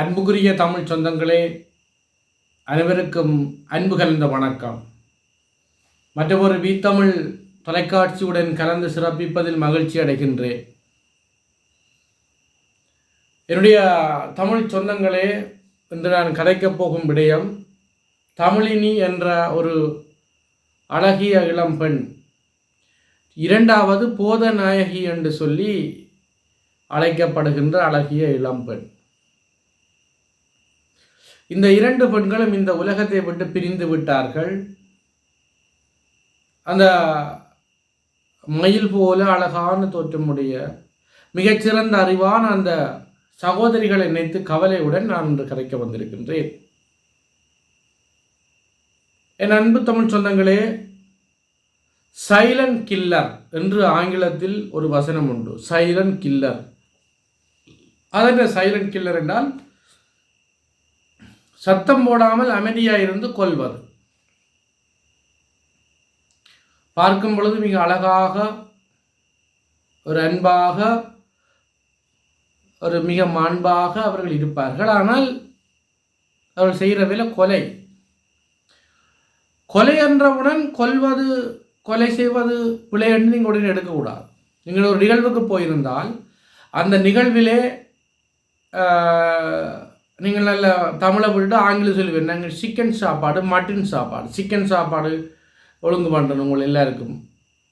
அன்புக்குரிய தமிழ் சொந்தங்களே அனைவருக்கும் அன்பு கலந்த வணக்கம். மற்றொரு வீத்தமிழ் தொலைக்காட்சியுடன் கலந்து சிறப்பிப்பதில் மகிழ்ச்சி அடைகின்றேன். என்னுடைய தமிழ் சொந்தங்களே இன்று நான் கதைக்கப் போகும் விடயம் தமிழினி என்ற ஒரு அழகிய இளம்பெண் இரண்டாவது போதநாயகி என்று சொல்லி அழைக்கப்படுகின்ற அழகிய இளம்பெண் இந்த இரண்டு பெண்களும் இந்த உலகத்தை விட்டு பிரிந்து விட்டார்கள். அந்த மயில் போல அழகான தோற்றமுடைய மிகச்சிறந்த அறிவான அந்த சகோதரிகளை நினைத்து கவலையுடன் நான் இன்று கரைக்க வந்திருக்கின்றேன். என் அன்பு தமிழ் சொந்தங்களே சைலண்ட் கில்லர் என்று ஆங்கிலத்தில் ஒரு வசனம் உண்டு. Silent killer. அதென்ன சைலண்ட் கில்லர் என்றால் சத்தம் போடாமல் அமைதியாக இருந்து கொள்வது. பார்க்கும் பொழுது மிக அழகாக ஒரு அன்பாக ஒரு மிக மாண்பாக அவர்கள் இருப்பார்கள். ஆனால் அவர்கள் செய்கிற விலை கொலை. கொலை என்றவுடன் கொல்வது கொலை செய்வது பிழை என்று நீங்கள் உடனே எடுக்கக்கூடாது. நீங்கள் ஒரு நிகழ்வுக்கு போயிருந்தால் அந்த நிகழ்விலே நீங்கள் நல்ல தமிழை விட்டு ஆங்கிலம் சொல்லுவேன் நாங்கள் சிக்கன் சாப்பாடு மட்டன் சாப்பாடு. சிக்கன் சாப்பாடு ஒழுங்கு பண்ணுறோம் உங்கள் எல்லாருக்கும்.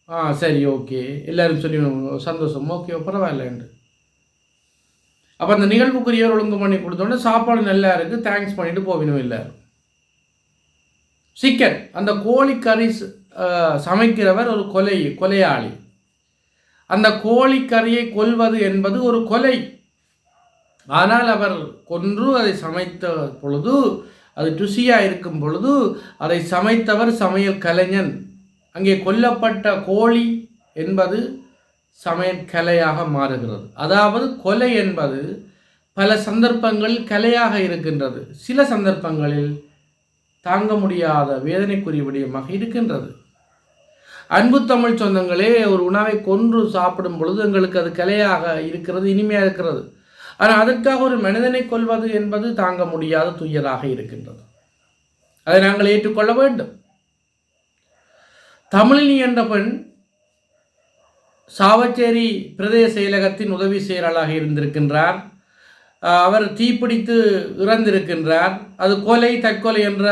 ஆ சரி ஓகே. எல்லோரும் சொல்லி சந்தோஷம். ஓகே பரவாயில்லன்று அப்போ அந்த நிகழ்வுக்குரியவர் ஒழுங்கு பண்ணி கொடுத்தோன்னே சாப்பாடு நல்லா இருக்குது தேங்க்ஸ் பண்ணிவிட்டு போவினும் எல்லாரும். சிக்கன் அந்த கோழிக்கறி சமைக்கிறவர் ஒரு கொலை கொலையாளி. அந்த கோழிக்கறியை கொல்வது என்பது ஒரு கொலை. ஆனால் அவர் கொன்று அதை சமைத்த பொழுது அது ருசியாக இருக்கும் பொழுது அதை சமைத்தவர் சமையல் கலைஞன். அங்கே கொல்லப்பட்ட கோழி என்பது சமையல் கலையாக மாறுகிறது. அதாவது கொலை என்பது பல சந்தர்ப்பங்களில் கலையாக இருக்கின்றது. சில சந்தர்ப்பங்களில் தாங்க முடியாத வேதனைக்குரிய விடயமாக இருக்கின்றது. அன்பு தமிழ் சொந்தங்களே ஒரு உணவை கொன்று சாப்பிடும் பொழுது எங்களுக்கு அது கலையாக இருக்கிறது இனிமையாக இருக்கிறது. ஆனால் அதற்காக ஒரு மனிதனை கொள்வது என்பது தாங்க முடியாத துயராக இருக்கின்றது. அதை நாங்கள் ஏற்றுக்கொள்ள வேண்டும். தமிழினி என்ற பெண் சாவச்சேரி பிரதேச செயலகத்தின் உதவி செயலாளராக இருந்திருக்கின்றார். அவர் தீப்பிடித்து இறந்திருக்கின்றார். அது கொலை தற்கொலை என்ற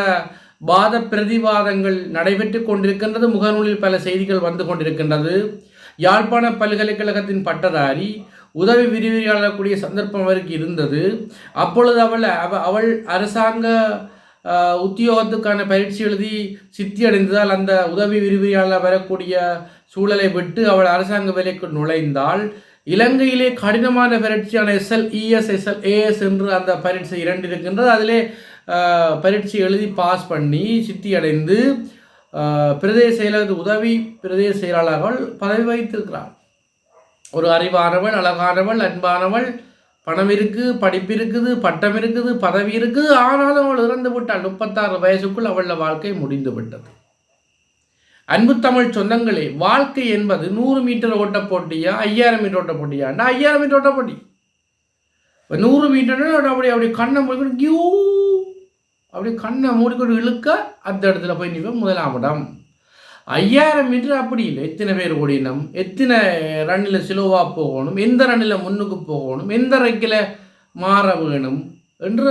வாத பிரதிவாதங்கள் நடைபெற்று கொண்டிருக்கின்றது. முகநூலில் பல செய்திகள் வந்து கொண்டிருக்கின்றது. யாழ்ப்பாண பல்கலைக்கழகத்தின் பட்டதாரி உதவி விரிவியாளக்கூடிய சந்தர்ப்பம் அவருக்கு இருந்தது. அப்பொழுது அவள் அவள் அரசாங்க உத்தியோகத்துக்கான பயிற்சி எழுதி சித்தி அடைந்ததால் அந்த உதவி விரிவியாளர் வரக்கூடிய சூழலை விட்டு அவள் அரசாங்க வேலைக்கு நுழைந்தால் இலங்கையிலே கடினமான பரீட்சையான எஸ்எல் இஎஸ் எஸ்எல் ஏஎஸ் என்று அந்த பரீட்சை இரண்டு இருக்கின்றது. அதிலே பரீட்சை எழுதி பாஸ் பண்ணி சித்தி அடைந்து பிரதேச செயலர் உதவி பிரதேச செயலாளர்கள் பதவி வகித்திருக்கிறார் ஒரு அறிவானவள் அழகானவள் அன்பானவள் பணம் இருக்குது படிப்பு இருக்குது பட்டம் இருக்குது பதவி இருக்குது ஆனாலும் அவள் இறந்து விட்டாள் முப்பத்தாறு வயசுக்குள் அவள வாழ்க்கை முடிந்து விட்டது அன்பு தமிழ் சொந்தங்களே வாழ்க்கை என்பது நூறு மீட்டர் ஓட்ட போட்டியா ஐயாயிரம் மீட்டர் ஓட்ட போட்டியாண்டா ஐயாயிரம் மீட்டர் ஓட்ட போட்டி? இப்போ நூறு மீட்டர் அப்படி அப்படி கண்ணை மூடிக்கொண்டு கியூ அப்படி கண்ணை மூடிக்கொண்டு இழுக்க அந்த இடத்துல போய் நிற்பேன் முதலாம் இடம். ஐயாயிரம் மீட்டர் அப்படி இல்லை. எத்தனை பேர் ஓடினோம் எத்தனை ரன்னில் சிலோவாக போகணும்? எந்த ரன்னில் முன்னுக்கு போகணும்? எந்த ரெக்கில் மாற வேணும்? என்ற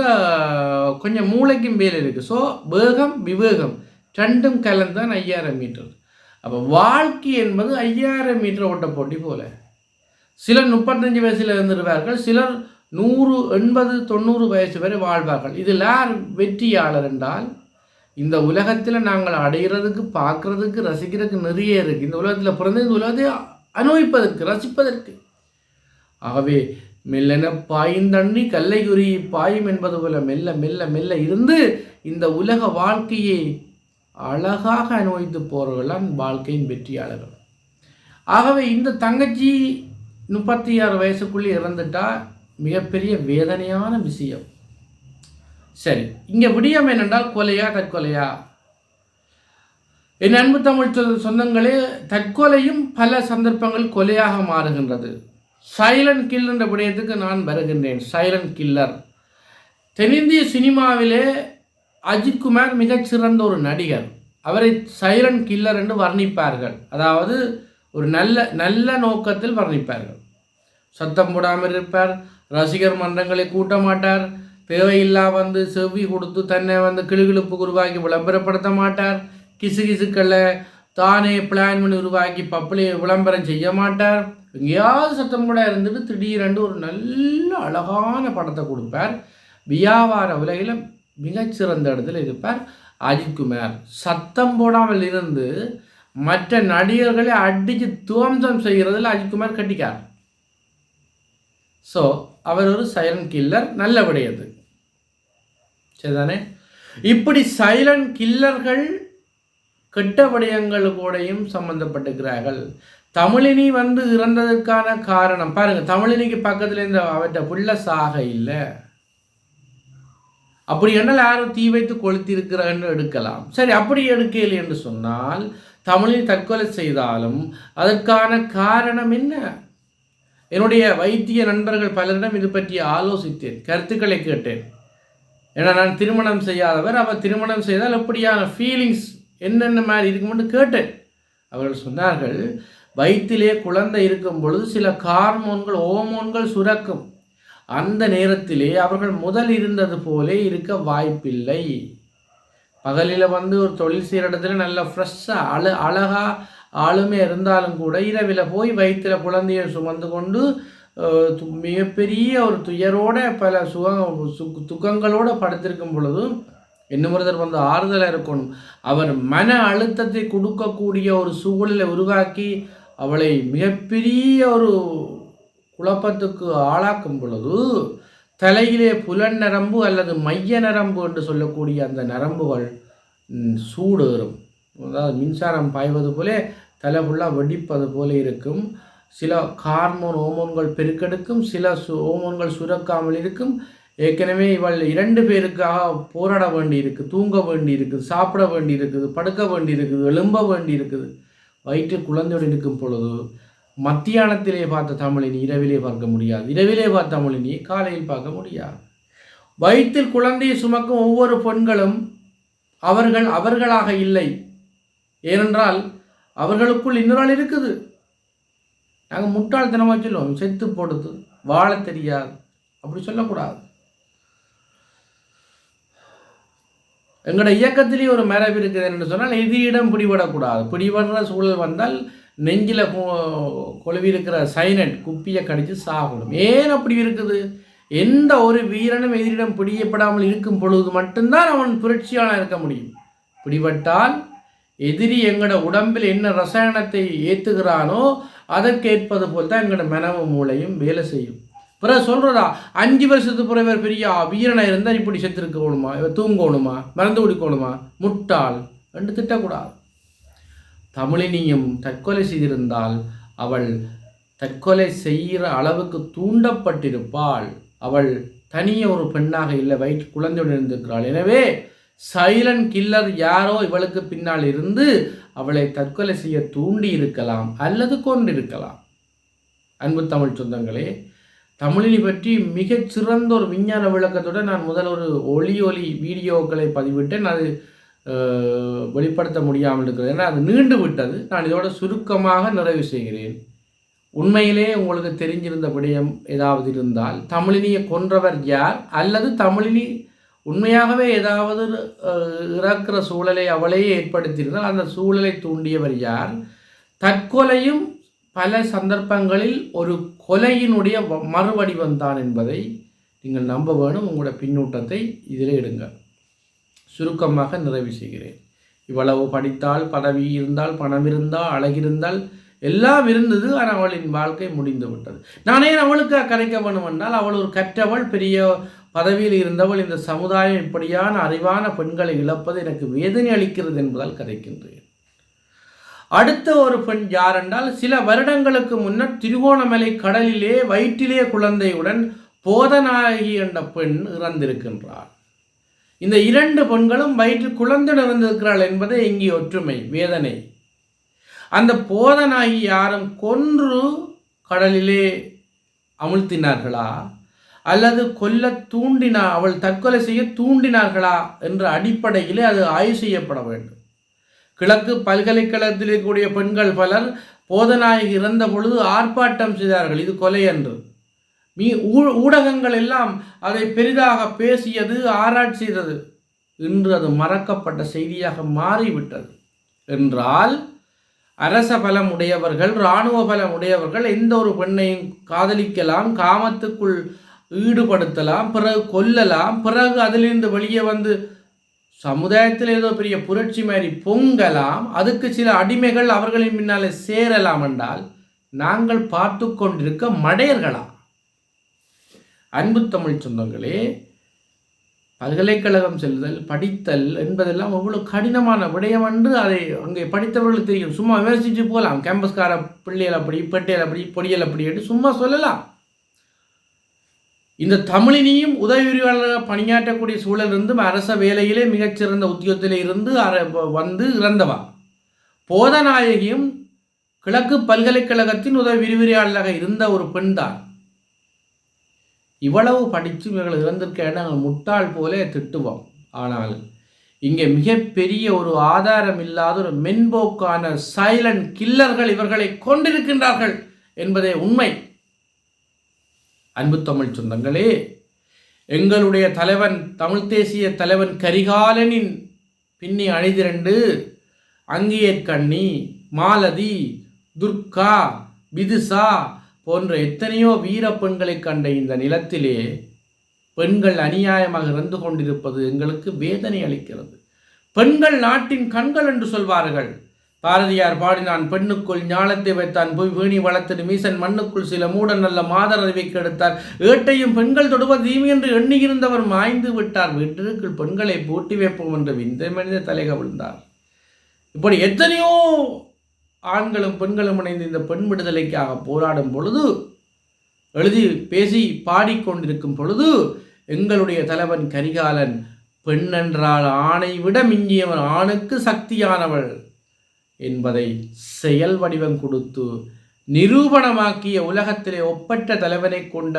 கொஞ்சம் மூளைக்கும் மேலே இருக்குது ஸோ வேகம் விவேகம் ரெண்டும் கலந்தான் ஐயாயிரம் மீட்டர். அப்போ வாழ்க்கை என்பது ஐயாயிரம் மீட்டர் ஓட்ட போட்டி போல. சிலர் முப்பத்தஞ்சு வயசில் இருந்துருவார்கள் சிலர் நூறு எண்பது தொண்ணூறு வயசு வரை வாழ்வார்கள். இதில் யார் வெற்றியாளர் என்றால் இந்த உலகத்தில் நாங்கள் அடைகிறதுக்கு பார்க்குறதுக்கு ரசிக்கிறதுக்கு நிறைய இருக்குது இந்த உலகத்தில் பிறந்த இந்த உலகத்தை அனுபவிப்பதற்கு ரசிப்பதற்கு. ஆகவே மெல்லென பாய்ந்தண்ணி கல்லையுரி பாயும் என்பது போல மெல்ல மெல்ல மெல்ல இருந்து இந்த உலக வாழ்க்கையை அழகாக அனுபவித்து போகிறவர்கள்லாம் வாழ்க்கையின் வெற்றியாளர்கள். ஆகவே இந்த தங்கச்சி முப்பத்தி ஆறு வயசுக்குள்ளே இறந்துட்டா மிகப்பெரிய வேதனையான விஷயம். சரி. இங்கே விடியம் என்னென்றால் கொலையா தற்கொலையா? என் அன்பு தமிழ் சொந்தங்களே தற்கொலையும் பல சந்தர்ப்பங்கள் கொலையாக மாறுகின்றது. சைலண்ட் கில் என்ற விடயத்துக்கு நான் வருகின்றேன். Silent killer. தென்னிந்திய சினிமாவிலே அஜித்குமார் மிகச்சிறந்த ஒரு நடிகர். அவரை சைலண்ட் கில்லர் என்று வர்ணிப்பார்கள். அதாவது ஒரு நல்ல நல்ல நோக்கத்தில் வர்ணிப்பார்கள். சத்தம் போடாமல் இருப்பார். ரசிகர் மன்றங்களை கூட்ட மாட்டார். தேவையில்லா வந்து செவ்வி கொடுத்து தன்னை வந்து கிளுகிழுப்பு உருவாக்கி விளம்பரப்படுத்த மாட்டார். கிசு கிசுக்களை தானே பிளான் பண்ணி உருவாக்கி பப்ளி விளம்பரம் செய்ய மாட்டார். எங்கேயாவது சத்தம் கூட இருந்துட்டு திடீரென்று ஒரு நல்ல அழகான படத்தை கொடுப்பார். வியாபார உலகில் மிகச்சிறந்த இடத்துல இருப்பார். அஜித்குமார் சத்தம் போடாமல் இருந்து மற்ற நடிகர்களை அடித்து துவம்சம் செய்கிறதில் அஜித்குமார் கட்டிக்கார். ஸோ அவர் ஒரு சைலண்ட் கில்லர் நல்ல விடையது சரிதானே இப்படி சைலண்ட் கில்லர்கள் கெட்ட விடயங்கள் கூடயும் சம்பந்தப்பட்டிருக்கிறார்கள் தமிழினி வந்து இறந்ததற்கான காரணம். பாருங்க தமிழினிக்கு பக்கத்தில் இருந்த அவற்றை புள்ள சாக இல்லை. அப்படி என்றால் யாரும் தீ வைத்து கொளுத்திருக்கிறான்னு எடுக்கலாம். சரி அப்படி எடுக்கலை என்று சொன்னால் தமிழில் தற்கொலை செய்தாலும் அதற்கான காரணம் என்ன? என்னுடைய வைத்திய நண்பர்கள் பலரிடம் இது பற்றி ஆலோசித்தேன் கருத்துக்களை கேட்டேன். ஏன்னா நான் திருமணம் செய்யாதவர் அவர் திருமணம் செய்தால் எப்படியான ஃபீலிங்ஸ் என்னென்ன மாதிரி இருக்கும்னு கேட்டேன். அவர்கள் சொன்னார்கள் வயிற்றிலே குழந்தை இருக்கும் பொழுது சில கார்மோன்கள் ஓமோன்கள் சுரக்கும். அந்த நேரத்திலே அவர்கள் முதல் இருந்தது போலே இருக்க வாய்ப்பில்லை. பகலில் வந்து ஒரு தொழில் செய்கிற இடத்துல நல்ல ஃப்ரெஷ்ஷாக அழ அழகாக ஆளுமே இருந்தாலும் கூட இரவில் போய் வயிற்றில் குழந்தையை சுமந்து கொண்டு மிகப்பெரிய ஒரு துயரோட பல சுக சுக் துக்கங்களோடு படுத்திருக்கும் பொழுதும் இன்னுமொருத்தர் வந்து ஆறுதலாக இருக்கணும். அவர் மன அழுத்தத்தை கொடுக்கக்கூடிய ஒரு சூழலை உருவாக்கி அவளை மிகப்பெரிய ஒரு குழப்பத்துக்கு ஆளாக்கும் பொழுது தலையிலே புலன் நரம்பு அல்லது மைய நரம்பு என்று சொல்லக்கூடிய அந்த நரம்புகள் சூடேறும். அதாவது மின்சாரம் பாய்வது போலே தலை ஃபுல்லாக வெடிப்பது போல இருக்கும். சில ஹார்மோன் ஓமோன்கள் பெருக்கெடுக்கும் சில சு ஓமோன்கள் சுரக்காமல் இருக்கும். ஏற்கனவே இவள் இரண்டு பேருக்காக போராட வேண்டி இருக்குது தூங்க வேண்டி இருக்குது சாப்பிட வேண்டி இருக்குது படுக்க வேண்டி இருக்குது எழும்ப வேண்டி இருக்குது வயிற்றில் குழந்தையோடு இருக்கும் பொழுது மத்தியானத்திலே பார்த்த தமிழினி இரவிலே பார்க்க முடியாது. இரவிலே பார்த்த தமிழினி காலையில் பார்க்க முடியாது. வயிற்றில் குழந்தையை சுமக்கும் ஒவ்வொரு பெண்களும் அவர்கள் அவர்களாக இல்லை. ஏனென்றால் அவர்களுக்குள் இன்னொரு இருக்குது. நாங்கள் முட்டாள்தனமாக சொல்லுவோம். செத்து போடுது வாழ தெரியாது. அப்படி சொல்லக்கூடாது. எங்களோட இயக்கத்திலேயே ஒரு மரபு இருக்குது என்று சொன்னால் எதிரிடம் பிடிபடக்கூடாது. பிடிபடுற சூழல் வந்தால் நெஞ்சில் கொழுவி இருக்கிற சைனட் குப்பியை கடித்து சாகணும். ஏன் அப்படி இருக்குது? எந்த ஒரு வீரனும் எதிரிடம் பிடியப்படாமல் இருக்கும் பொழுது மட்டும்தான் அவன் புரட்சியாளர் இருக்க முடியும். பிடிபட்டால் எதிரி எங்களோட உடம்பில் என்ன ரசாயனத்தை ஏற்றுகிறானோ அதற்கேற்பது போல் தான் எங்களோட மனவு மூளையும் வேலை செய்யும். பிறகு சொல்கிறதா அஞ்சு வருஷத்துக்கு பிறகு பெரிய வீரனாக இருந்தால் இப்படி செத்துருக்கணுமா? தூங்கணுமா? மறந்து குடிக்கணுமா முட்டாள் என்று திட்டக்கூடாது. தமிழினியும் தற்கொலை செய்திருந்தால் அவள் தற்கொலை செய்கிற அளவுக்கு தூண்டப்பட்டிருப்பாள். அவள் தனிய ஒரு பெண்ணாக இல்லை வயிற்று குழந்தையுடன் இருந்திருக்கிறாள். எனவே சைலண்ட் கில்லர் யாரோ இவளுக்கு பின்னால் இருந்து அவளை தற்கொலை செய்ய தூண்டி இருக்கலாம் அல்லது கொண்டிருக்கலாம் அன்பு தமிழ் சொந்தங்களே தமிழினி பற்றி மிகச் சிறந்த ஒரு விஞ்ஞான விளக்கத்துடன் நான் முதல் ஒரு ஒளி ஒலி வீடியோக்களை பதிவிட்டேன். அது வெளிப்படுத்த முடியாமல் இருக்கிறது. ஏன்னா அது நீண்டு விட்டது. நான் இதோட சுருக்கமாக நிறைவு செய்கிறேன். உண்மையிலே உங்களுக்கு தெரிஞ்சிருந்த விடயம் ஏதாவது இருந்தால் தமிழினியை கொன்றவர் யார்? அல்லது தமிழினி உண்மையாகவே ஏதாவது இறக்கிற சூழலை அவளையே ஏற்படுத்தியிருந்தால் அந்த சூழலை தூண்டியவர் யார்? தற்கொலையும் பல சந்தர்ப்பங்களில் ஒரு கொலையினுடைய மறுவடிவம் தான் என்பதை நீங்கள் நம்ப வேணும். உங்களோட பின்னூட்டத்தை இதில் எடுங்க சுருக்கமாக நிறைவு செய்கிறேன். இவ்வளவு படித்தால் பதவி இருந்தால் பணம் இருந்தால் அழகிருந்தால் எல்லாம் இருந்தது ஆனால் அவளின் வாழ்க்கை முடிந்து விட்டது. நானே அவளுக்கு கரைக்க வேணும் என்றால் அவள் ஒரு கற்றவள் பெரிய பதவியில் இருந்தவள் இந்த சமுதாயம் இப்படியான அறிவான பெண்களை இழப்பது எனக்கு வேதனை அளிக்கிறது என்பதால் கதைக்கின்றேன். அடுத்த ஒரு பெண் யார் என்றால் சில வருடங்களுக்கு முன்னர் திருகோணமலை கடலிலே வயிற்றிலே குழந்தையுடன் போதநாயகி என்ற பெண் இறந்திருக்கின்றார் இந்த இரண்டு பெண்களும் வயிற்றில் குழந்தையுடன் இருந்திருக்கிறாள் என்பதே இங்கே ஒற்றுமை வேதனை. அந்த போதனாகி யாரும் கொன்று கடலிலே அமுழ்த்தினார்களா? அல்லது கொல்ல தூண்டினா அவள் தற்கொலை செய்ய தூண்டினார்களா என்ற அடிப்படையிலே அது ஆய்வு செய்யப்பட வேண்டும். கிழக்கு பல்கலைக்கழகத்தில் இருக்கக்கூடிய பெண்கள் பலர் போதநாயகி இறந்த பொழுது ஆர்ப்பாட்டம் செய்தார்கள். இது கொலை என்று. மீ ஊ- ஊடகங்கள் எல்லாம் அதை பெரிதாக பேசியது ஆராய்ச்சி செய்தது இன்று அது மறக்கப்பட்ட செய்தியாக மாறிவிட்டது. என்றால் அரச பலம் உடையவர்கள் இராணுவ பலம் உடையவர்கள் எந்த ஒரு பெண்ணையும் காதலிக்கலாம் காமத்துக்குள் ஈடுபடுத்தலாம் பிறகு கொல்லலாம் பிறகு அதிலிருந்து வெளியே வந்து சமுதாயத்தில் ஏதோ பெரிய புரட்சி மாதிரி பொங்கலாம் அதுக்கு சில அடிமைகள் அவர்களின் பின்னாலே சேரலாம் என்றால் நாங்கள் பார்த்து கொண்டிருக்க மடையர்களா? அன்பு தமிழ் சொந்தங்களே பல்கலைக்கழகம் செல்லுதல் படித்தல் என்பதெல்லாம் அவ்வளோ கடினமான விடயம் என்று அதை அங்கே படித்தவர்களுக்கு தெரியும். சும்மா விமர்சித்து போகலாம். கேம்பஸ்கார பிள்ளைகள் அப்படி பெட்டையில் அப்படி பொடியல் அப்படி என்று சும்மா சொல்லலாம். இந்த தமிழினியும் உதவி பணியாற்றக்கூடிய சூழல் இருந்தும் அரச வேலையிலே மிகச்சிறந்த உத்தியோகத்திலே இருந்து வந்து இறந்தவா? போதநாயகியும் கிழக்கு பல்கலைக்கழகத்தின் உதவி விரிவுரையாளராக இருந்த ஒரு பெண்தான். இவ்வளவு படித்து இவர்கள் இறந்திருக்க நாங்கள் முட்டாள் போலே திட்டுவோம். ஆனால் இங்கே மிகப்பெரிய ஒரு ஆதாரம் இல்லாத ஒரு மென்போக்கான சைலண்ட் கில்லர்கள் இவர்களை கொண்டிருக்கின்றார்கள் என்பதே உண்மை. அன்பு தமிழ் சொந்தங்களே எங்களுடைய தலைவன் தமிழ் தேசிய தலைவன் கரிகாலனின் பின்னி அணிதிரண்டு அங்கியற்கண்ணி மாலதி துர்கா விதுசா போன்ற எத்தனையோ வீர பெண்களை கண்ட இந்த நிலத்திலே பெண்கள் அநியாயமாக இருந்து கொண்டிருப்பது எங்களுக்கு வேதனை அளிக்கிறது. பெண்கள் நாட்டின் கண்கள் என்று சொல்வார்கள். பாரதியார் பாடினான் பெண்ணுக்குள் ஞானத்தை வைத்தான் போய் வீணி வளர்த்தது மீசன் மண்ணுக்குள் சில மூட நல்ல மாதர் அறிவை கெடுத்தார். ஏட்டையும் பெண்கள் தொடுவது தீமை என்று எண்ணியிருந்தவர் மாய்ந்து விட்டார். வீட்டிற்குள் பெண்களை பூட்டி வைப்போம் என்று விந்த மனித தலைக விழுந்தார். இப்படி எத்தனையோ ஆண்களும் பெண்களும் இணைந்து இந்த பெண் விடுதலைக்காக போராடும் பொழுது எழுதி பேசி பாடிக்கொண்டிருக்கும் பொழுது எங்களுடைய தலைவன் கரிகாலன் பெண்ணென்றால் ஆணை விட மிஞ்சியவன் ஆணுக்கு சக்தியானவள். என்பதை செயல் வடிவம் கொடுத்து நிரூபணமாக்கிய உலகத்திலே ஒப்பற்ற தலைவனை கொண்ட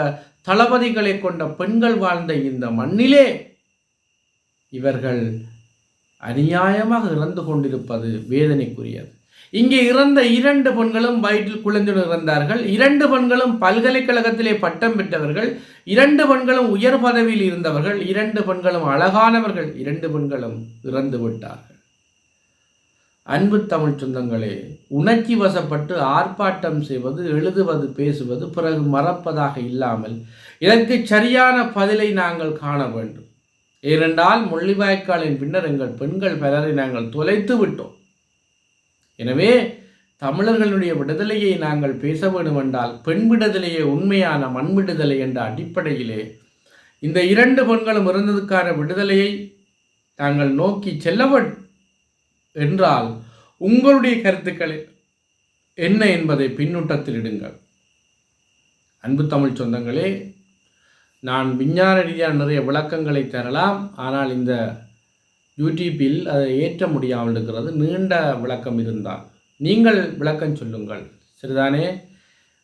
தளபதிகளை கொண்ட பெண்கள் வாழ்ந்த இந்த மண்ணிலே இவர்கள் அநியாயமாக இறந்து கொண்டிருப்பது வேதனைக்குரியது. இங்கே இறந்த இரண்டு பெண்களும் வயிற்றில் குழந்தையுடன் இறந்தார்கள். இரண்டு பெண்களும் பல்கலைக்கழகத்திலே பட்டம் பெற்றவர்கள். இரண்டு பெண்களும் உயர் பதவியில் இருந்தவர்கள். இரண்டு பெண்களும் அழகானவர்கள். இரண்டு பெண்களும் இறந்து விட்டார்கள் அன்பு தமிழ் சொந்தங்களே உணர்ச்சி வசப்பட்டு ஆர்ப்பாட்டம் செய்வது எழுதுவது பேசுவது பிறகு மறப்பதாக இல்லாமல் இதற்கு சரியான பதிலை நாங்கள் காண வேண்டும். ஏனென்றால் முள்ளிவாய்க்காலின் பின்னர் எங்கள் பெண்கள் பலரை நாங்கள் தொலைத்து விட்டோம். எனவே தமிழர்களுடைய விடுதலையை நாங்கள் பேச வேண்டுமென்றால் பெண் விடுதலையே உண்மையான மண் விடுதலை என்ற அடிப்படையிலே இந்த இரண்டு பெண்களும் இறந்ததுக்கான விடுதலையை நாங்கள் நோக்கி செல்ல வேண்டும். என்றால் உங்களுடைய கருத்துக்கள் என்ன என்பதை பின்னூட்டத்தில் இடுங்கள். அன்பு தமிழ் சொந்தங்களே நான் விஞ்ஞான ரீதியான நிறைய விளக்கங்களை தரலாம். ஆனால் இந்த யூடியூப்பில் அதை ஏற்ற முடியாமல் இருக்கிறது. நீண்ட விளக்கம் இருந்தால் நீங்கள் விளக்கம் சொல்லுங்கள். சரிதானே?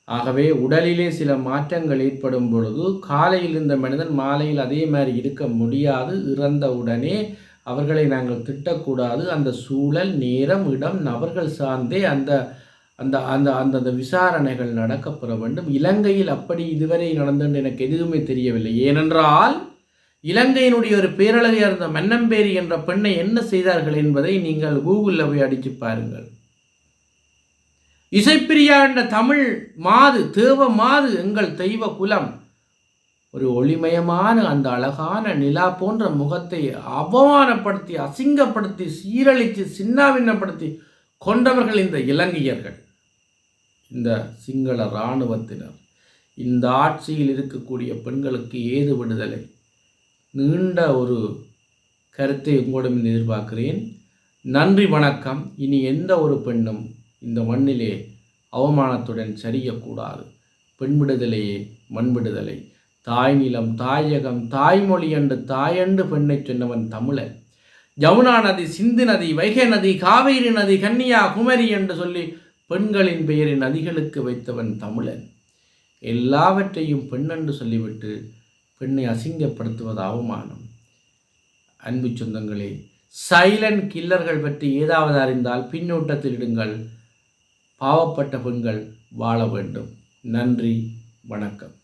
ஆகவே உடலிலே சில மாற்றங்கள் ஏற்படும் பொழுது காலையில் இருந்த மனிதன் மாலையில் அதே மாதிரி இருக்க முடியாது. இறந்த உடனே அவர்களை நாங்கள் திட்டக்கூடாது. அந்த சூழல் நேரம் இடம் நபர்கள் சார்ந்தே அந்த அந்த அந்த அந்த அந்த விசாரணைகள் நடக்கப்பெற வேண்டும். இலங்கையில் அப்படி இதுவரை நடந்தது எனக்கு எதுவுமே தெரியவில்லை. ஏனென்றால் இலங்கையினுடைய ஒரு பேரழகியாக இருந்த மன்னம்பேரி என்ற பெண்ணை என்ன செய்தார்கள் என்பதை நீங்கள் கூகுளில் போய் அடித்து பாருங்கள். இசைப்பிரியா என்ற தமிழ் மாது தேவ மாது எங்கள் தெய்வ குலம். ஒரு ஒளிமயமான அந்த அழகான நிலா போன்ற முகத்தை அவமானப்படுத்தி அசிங்கப்படுத்தி சீரழித்து சின்னாவின்னப்படுத்தி கொண்டவர்கள் இந்த இலங்கையர்கள். இந்த சிங்கள இராணுவத்தினர். இந்த ஆட்சியில் இருக்கக்கூடிய பெண்களுக்கு ஏது விடுதலை? நீண்ட ஒரு கருத்தை உங்களிடம் எதிர்பார்க்கிறேன். நன்றி வணக்கம். இனி எந்த ஒரு பெண்ணும் இந்த மண்ணிலே அவமானத்துடன் சரியக்கூடாது. பெண் விடுதலையே மண் விடுதலை. தாய் நிலம் தாயகம் தாய்மொழி என்று தாயண்டு பெண்ணை சொன்னவன் தமிழன். ஜமுனா நதி சிந்து நதி வைகை நதி காவேரி நதி கன்னியா குமரி என்று சொல்லி பெண்களின் பெயரை நதிகளுக்கு வைத்தவன் தமிழன். எல்லாவற்றையும் பெண்ணென்று சொல்லிவிட்டு பெண்ணை அசிங்கப்படுத்துவது அவமானம். அன்பு சொந்தங்களே சைலண்ட் கில்லர்கள் பற்றி ஏதாவது அறிந்தால் பின்னூட்டத்தில் இடுங்கள். பாவப்பட்ட பெண்கள் வாழ வேண்டும். நன்றி வணக்கம்.